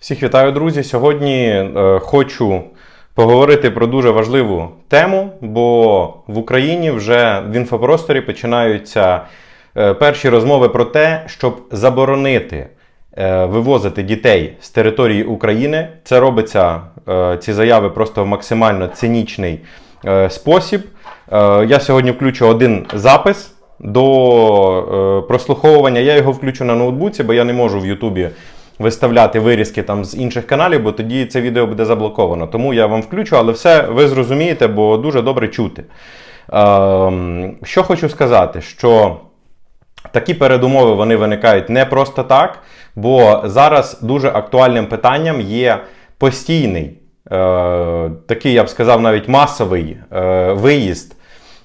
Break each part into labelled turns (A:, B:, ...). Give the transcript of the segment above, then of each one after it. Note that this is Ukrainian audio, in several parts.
A: Всіх вітаю, друзі. Сьогодні е, хочу поговорити про дуже важливу тему, бо в Україні вже в інфопросторі починаються е, перші розмови про те, щоб заборонити е, вивозити дітей з території України. Це робиться ці заяви просто в максимально цинічний спосіб. Я сьогодні включу один запис до прослуховування. Я його включу на ноутбуці, бо я не можу в Ютубі виставляти вирізки там з інших каналів, бо тоді це відео буде заблоковано. Тому я вам включу, але все ви зрозумієте, бо дуже добре чути. Ем, що хочу сказати, що такі передумови вони виникають не просто так, бо зараз дуже актуальним питанням є постійний, е, такий, я б сказав, навіть масовий е, виїзд.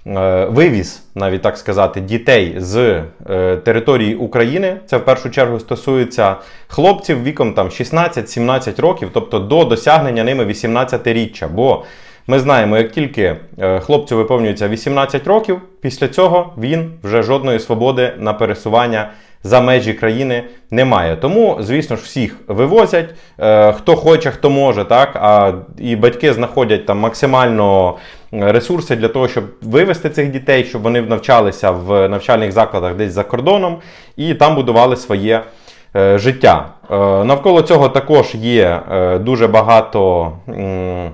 A: Е, Вивіз, навіть так сказати, дітей з е, території України. Це в першу чергу стосується хлопців віком там 16-17 років, тобто до досягнення ними 18-річчя. Бо ми знаємо, як тільки е, хлопцю виповнюється 18 років, після цього він вже жодної свободи на пересування за межі країни немає. Тому, звісно ж, всіх вивозять. Е, Хто хоче, хто може, так. А і батьки знаходять там максимально е, ресурси для того, щоб вивести цих дітей, щоб вони навчалися в навчальних закладах десь за кордоном і там будували своє е, життя. Е, Навколо цього також є е, дуже багато. м,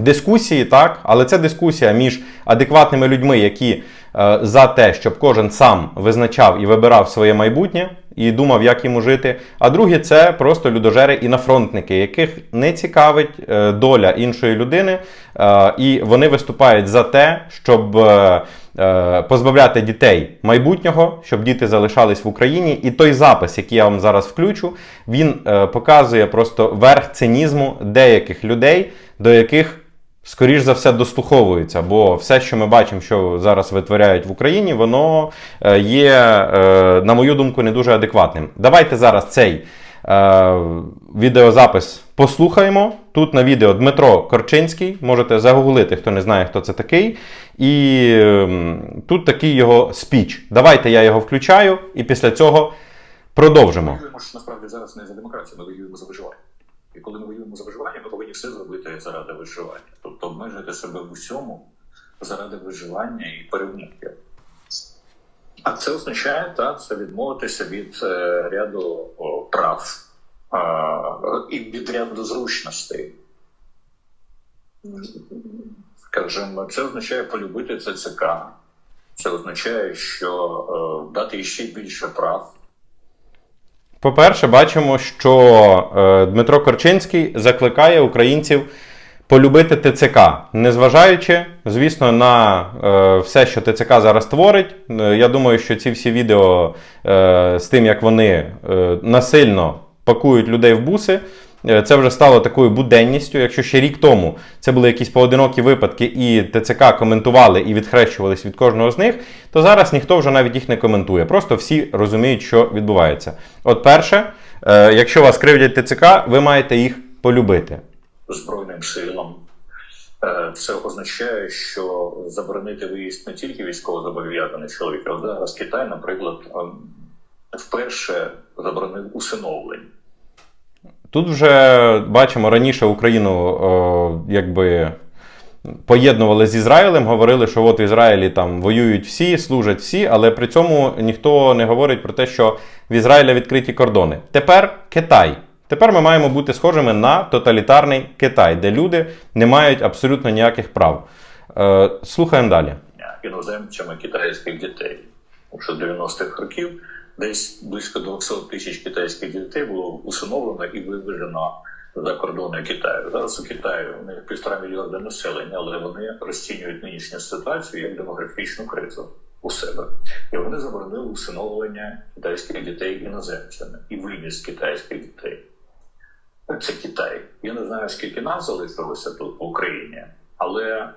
A: дискусії, так, але це дискусія між адекватними людьми, які е, за те, щоб кожен сам визначав і вибирав своє майбутнє і думав, як йому жити. А друге, це просто людожери і нафронтники, яких не цікавить е, доля іншої людини, е, і вони виступають за те, щоб. е, е, Позбавляти дітей майбутнього, щоб діти залишались в Україні. І той запис, який я вам зараз включу, він е, показує просто верх цинізму деяких людей, до яких скоріш за все дослуховуються. Бо все, що ми бачимо, що зараз витворяють в Україні, воно е, є, е, на мою думку, не дуже адекватним. Давайте зараз цей е, відеозапис послухаємо. Тут на відео Дмитро Корчинський. Можете загуглити, хто не знає, хто це такий. І ем, тут такий його спіч. Давайте я його включаю, і після цього продовжимо.
B: воюємо насправді зараз не за демократію, ми воюємо за виживання. І коли ми воюємо за виживання, ми повинні все зробити заради виживання. Тобто обмежити себе в усьому заради виживання і перемоги. А це означає, так, це відмовитися від е, ряду о, прав а, і від ряду зручностей. Скажімо, це означає полюбити ЦЦК. Це означає, що е, дати ще більше прав
A: По-перше, бачимо, що е, Дмитро Корчинський закликає українців полюбити ТЦК, незважаючи, звісно, на е, все, що ТЦК зараз творить. Е, я думаю, що ці всі відео з тим, як вони насильно пакують людей в буси. Е, Це вже стало такою буденністю. Якщо ще рік тому це були якісь поодинокі випадки, і ТЦК коментували і відхрещувались від кожного з них, то зараз ніхто вже навіть їх не коментує. Просто всі розуміють, що відбувається. От перше, е, якщо вас кривдять ТЦК, ви маєте їх полюбити.
B: Збройним силам. Е, Це означає, що заборонити виїзд не тільки військовозобов'язаних чоловіків, а зараз Китай, наприклад, ем, вперше заборонив усиновлення.
A: Тут вже бачимо раніше Україну о, якби поєднували з Ізраїлем, говорили, що от в Ізраїлі там воюють всі, служать всі, але при цьому ніхто не говорить про те, що в Ізраїля відкриті кордони. Тепер Китай. Тепер ми маємо бути схожими на тоталітарний Китай, де люди не мають абсолютно ніяких прав. Е, слухаємо далі.
B: іноземцями китайських дітей. Що 90-х років десь близько 200 тисяч китайських дітей було усиновлено і вивезено за кордони Китаю. Зараз у Китаю у них півтора мільярда населення, але вони розцінюють нинішню ситуацію як демографічну кризу у себе. І вони заборонили усиновлення китайських дітей іноземцями і вивіз китайських дітей. Це Китай. Я не знаю, скільки нас залишилося тут в Україні, але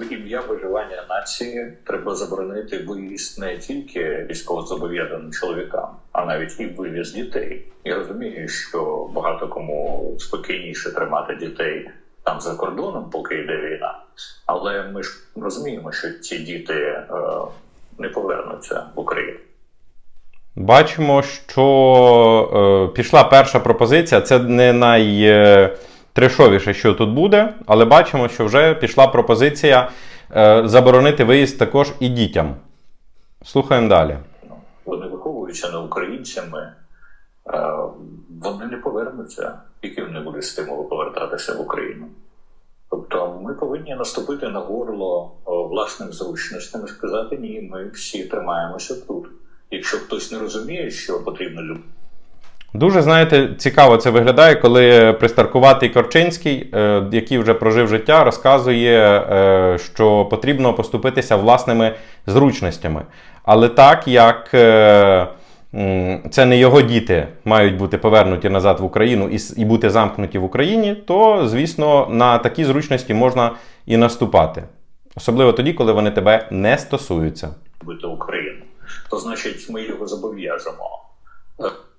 B: в ім'я виживання нації треба заборонити виїзд не тільки військовозобов'язаним чоловікам, а навіть і вивіз дітей. Я розумію, що багато кому спокійніше тримати дітей там за кордоном, поки йде війна. Але ми ж розуміємо, що ці діти е, не повернуться в Україну.
A: Бачимо, що е, пішла перша пропозиція. Це не найтрешовіше, що тут буде, але бачимо, що вже пішла пропозиція е, заборонити виїзд також і дітям. Слухаємо далі.
B: Вони виховуються не українцями, е, вони не повернуться, які не буде стимулу повертатися в Україну. Тобто ми повинні наступити на горло власним зручностям і сказати ні, ми всі тримаємося тут. Якщо хтось не розуміє, що потрібно любити.
A: Дуже, знаєте, цікаво це виглядає, коли пристаркуватий Корчинський, е, який вже прожив життя, розказує, е, що потрібно поступитися власними зручностями. Але так як е, це не його діти мають бути повернуті назад в Україну і, бути замкнуті в Україні, то, звісно, на такі зручності можна і наступати. Особливо тоді, коли вони тебе не стосуються.
B: любити Україну, то значить ми його зобов'яжемо.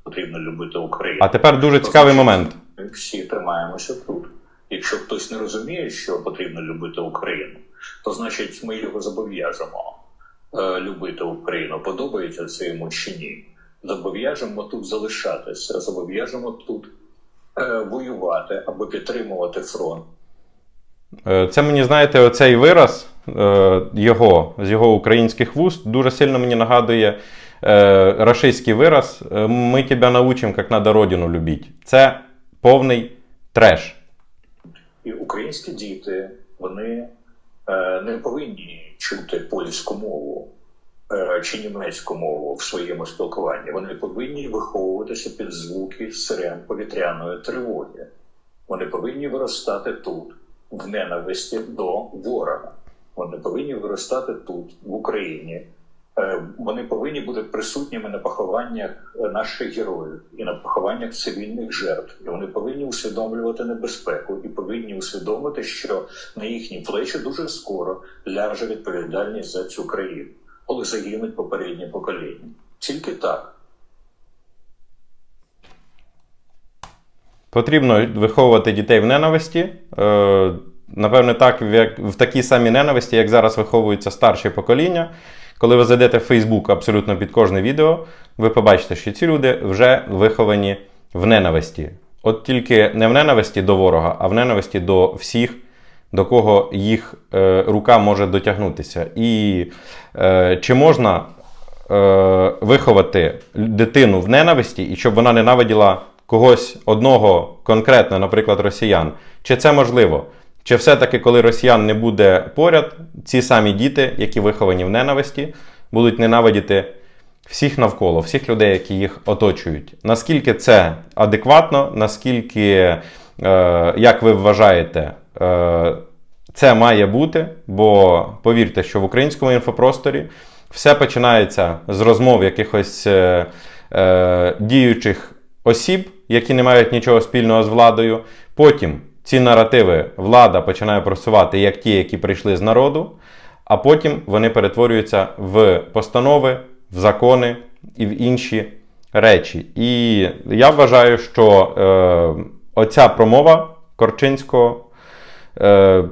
B: Потрібно любити Україну.
A: А тепер дуже цікавий
B: значить,
A: момент.
B: Ми всі тримаємося тут. Якщо хтось не розуміє, що потрібно любити Україну, то значить ми його зобов'яжемо е, любити Україну. Подобається це йому чи ні? Зобов'яжемо тут залишатися, зобов'яжемо тут е, воювати або підтримувати фронт.
A: Е, Це мені, знаєте, оцей вираз е, його з його українських вуст дуже сильно мені нагадує рашистський вираз е, Ми тебе научимо, як треба родину любити. Це повний треш.
B: І українські діти вони е, не повинні чути польську мову е, чи німецьку мову в своєму спілкуванні. Вони повинні виховуватися під звуки сирен повітряної тривоги. Вони повинні виростати тут, в ненависті до ворога. Вони повинні виростати тут, в Україні. Е, Вони повинні бути присутніми на похованнях е, наших героїв і на похованнях цивільних жертв. І вони повинні усвідомлювати небезпеку і повинні усвідомити, що на їхні плечі дуже скоро ляже відповідальність за цю країну, коли загинуть попередні покоління. Тільки так.
A: Потрібно виховувати дітей в ненависті. Е, Напевне, так, в, такій самій ненависті, як зараз виховується старше покоління. Коли ви зайдете в Фейсбук абсолютно під кожне відео, ви побачите, що ці люди вже виховані в ненависті. От тільки не в ненависті до ворога, а в ненависті до всіх, до кого їх е, рука може дотягнутися. І е, чи можна е, виховати дитину в ненависті, і щоб вона ненавиділа когось одного конкретно, наприклад, росіян. Чи це можливо? Чи все-таки, коли росіян не буде поряд, ці самі діти, які виховані в ненависті, будуть ненавидіти всіх навколо, всіх людей, які їх оточують? Наскільки це адекватно, наскільки, е, як ви вважаєте, е, це має бути, бо повірте, що в українському інфопросторі все починається з розмов якихось е, е, діючих осіб, які не мають нічого спільного з владою. Потім ці наративи влада починає просувати як ті, які прийшли з народу, а потім вони перетворюються в постанови, в закони і в інші речі. І я вважаю, що е, оця промова Корчинського. Е,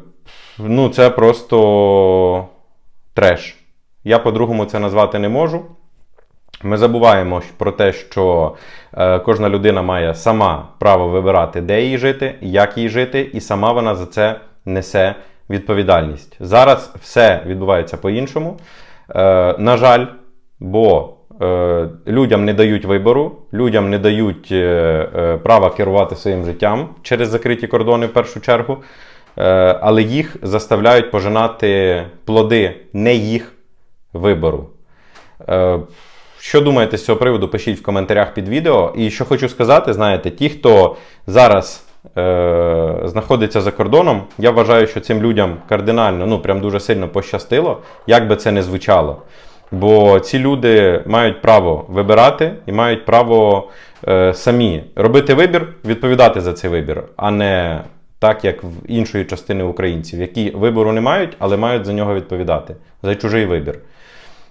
A: ну, це просто треш. Я по-другому це назвати не можу. Ми забуваємо про те, що е, кожна людина має сама право вибирати, де їй жити, як їй жити, і сама вона за це несе відповідальність. Зараз все відбувається по-іншому. Е, на жаль, бо е, людям не дають вибору, людям не дають права керувати своїм життям через закриті кордони в першу чергу. Але їх заставляють пожинати плоди не їх вибору. Що думаєте з цього приводу, пишіть в коментарях під відео. І що хочу сказати, знаєте, ті, хто зараз е, знаходиться за кордоном, я вважаю, що цим людям кардинально, ну прям дуже сильно пощастило, як би це не звучало. Бо ці люди мають право вибирати і мають право е, самі робити вибір, відповідати за цей вибір, а не так, як в іншої частини українців, які вибору не мають, але мають за нього відповідати за чужий вибір.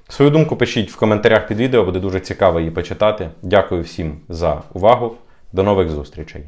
A: Свою думку пишіть в коментарях під відео, буде дуже цікаво її почитати. Дякую всім за увагу. До нових зустрічей!